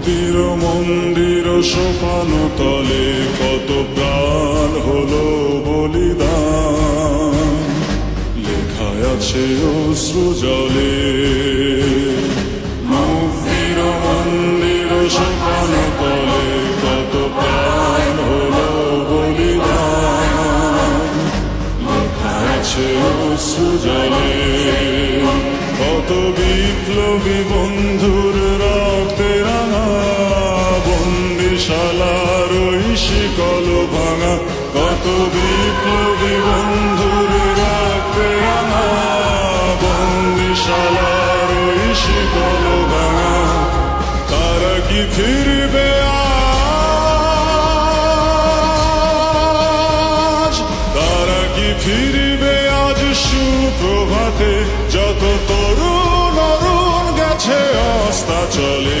মুক্তির মন্দির সোপান তলে কত প্রাণ হলো বলিদান। লেখায় আছে অশ্রু জলে। মুক্তির মন্দির সোপান তলে কত প্রাণ হলো বলিদান। লেখায় আছে অশ্রু জলে। কত বিপ্লবী বন্ধুর বন্দিশালার ওই শিকল ভাঙা, কত বিপ্লবী বন্ধুর রক্তে রাঙা বন্দিশালার ওই শিকল ভাঙা, তারা কি ফিরবে তারা কি ফিরবে আজ সুপ্রভাতে? যত তরুণ অরুণ গেছে অস্তা চলে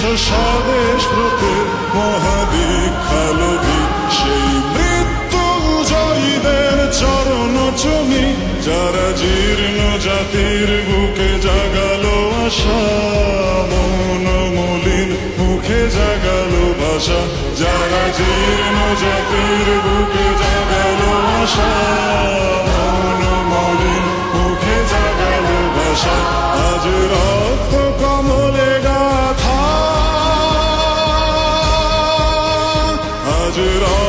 এসো স্বদেশ ব্রতের মহাদীক্ষালবি সেই মৃত্যুঞ্জয়ীদের চরণ চুমি যারা জীর্ণ জাতির বুকে জাগালো আশা, মন মলিন মুখে জাগালো ভাষা, যারা জীর্ণ জাতির বুকে জাগালো it all.